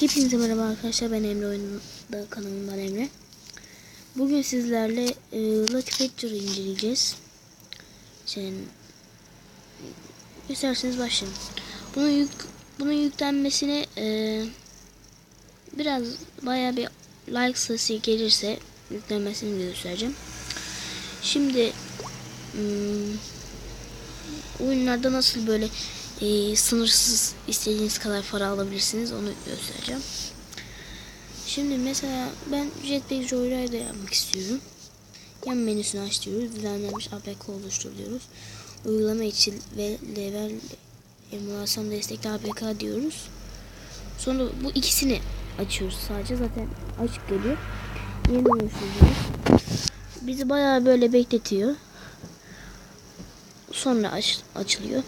Hepinize merhaba arkadaşlar ben Emre Oyun'da kanalımdan Emre. Bugün sizlerle e, Lucky Picture'ı inceleyeceğiz. Sen isterseniz başlayalım. Bunun yük bunun yüklenmesine e, biraz bayağı bir like sayısı gelirse yüklenmesini göstereceğim. Şimdi hmm, oyunlarda nasıl böyle e, sınırsız istediğiniz kadar para alabilirsiniz onu göstereceğim. Şimdi mesela ben Jetpack Joyride'ı yapmak istiyorum. Yan menüsünü aç diyoruz. Düzenlenmiş APK oluştur diyoruz. Uygulama için ve level emülasyon destekli APK diyoruz. Sonra bu ikisini açıyoruz sadece. Zaten açık geliyor. Yeniden oluşturuyoruz. Bizi bayağı böyle bekletiyor. Sonra aç, açılıyor.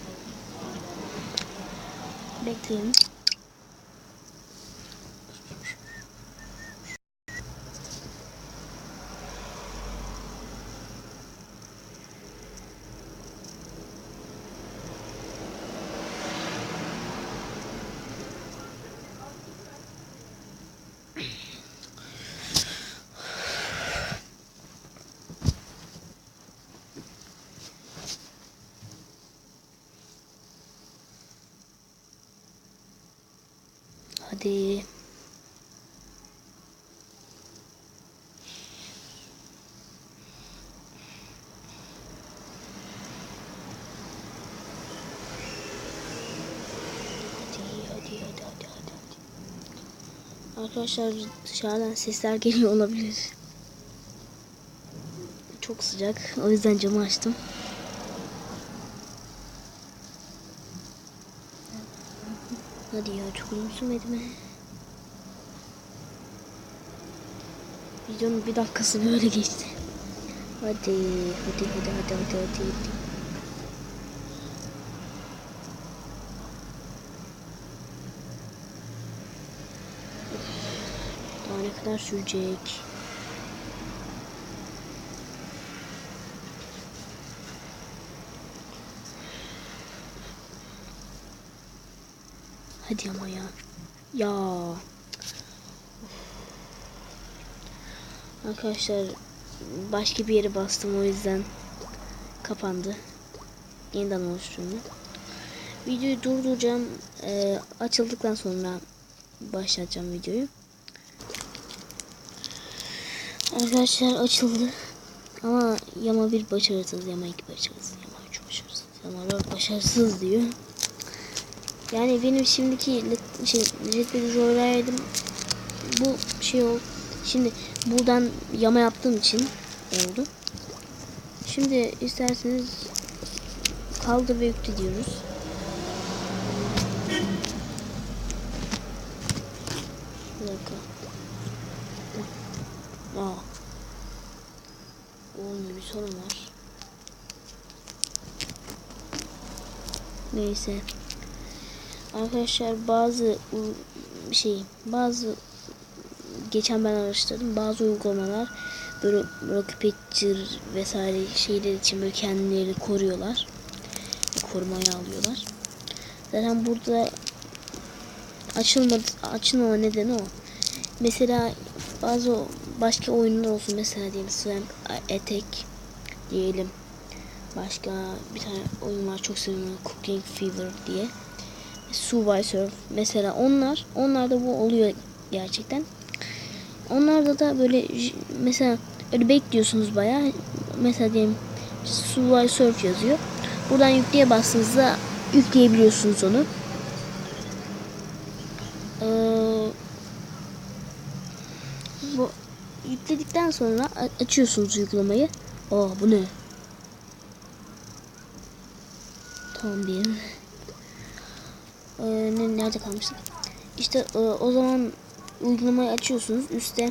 Bekleyin. Hadi. Arkadaşlar dışarıdan sesler geliyor olabilir. Çok sıcak. O yüzden camı açtım. Hadi ya çok uzun sürmedi mi? Videonun bir dakikası böyle geçti. Hadi, hadi, hadi, hadi, hadi, hadi. hadi. Daha ne kadar sürecek? Hadi ama ya. Ya. Arkadaşlar başka bir yere bastım o yüzden kapandı. Yeniden oluşturdu. Videoyu durduracağım. Ee, açıldıktan sonra başlatacağım videoyu. Arkadaşlar açıldı. Ama yama bir başarısız, yama iki başarısız, yama üç başarısız, yama dört başarısız diyor. Yani benim şimdiki şey, Jetpack'i zorlaydım. Bu şey oldu. Şimdi buradan yama yaptığım için oldu. Şimdi isterseniz kaldır ve yükle diyoruz. Bir dakika. Aa. Olmuyor bir sorun var. Neyse. Arkadaşlar bazı şey bazı geçen ben araştırdım bazı uygulamalar böyle Rocket Picture vesaire şeyler için böyle kendilerini koruyorlar. Korumaya alıyorlar. Zaten burada açılmadı açılmama nedeni o. Mesela bazı başka oyunlar olsun mesela diyelim Slam Attack diyelim. Başka bir tane oyun var çok seviyorum Cooking Fever diye. Surf mesela onlar onlarda bu oluyor gerçekten. Onlarda da böyle mesela öyle bekliyorsunuz bayağı mesela diyelim Surf yazıyor. Buradan yükleye bastığınızda yükleyebiliyorsunuz onu. Ee, bu yükledikten sonra açıyorsunuz uygulamayı. Aa bu ne? Tamam diyelim. Ne- nerede kalmıştık? İşte e, o zaman uygulamayı açıyorsunuz. Üstte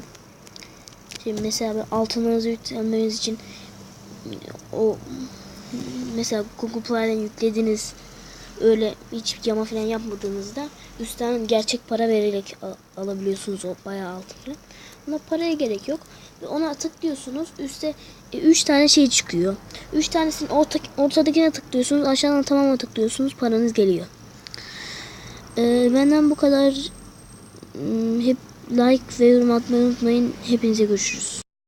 şey mesela altınlarınızı yüklemeniz için o mesela Google Play'den yüklediğiniz öyle hiç yama falan yapmadığınızda üstten gerçek para vererek al- alabiliyorsunuz o bayağı altınları. Buna paraya gerek yok. Ve ona tıklıyorsunuz. Üstte 3 tane şey çıkıyor. 3 tanesinin orta, ortadakine tıklıyorsunuz. Aşağıdan tamamına tıklıyorsunuz. Paranız geliyor. Ee, benden bu kadar. Hmm, Hep like ve yorum atmayı unutmayın. Hepinize görüşürüz.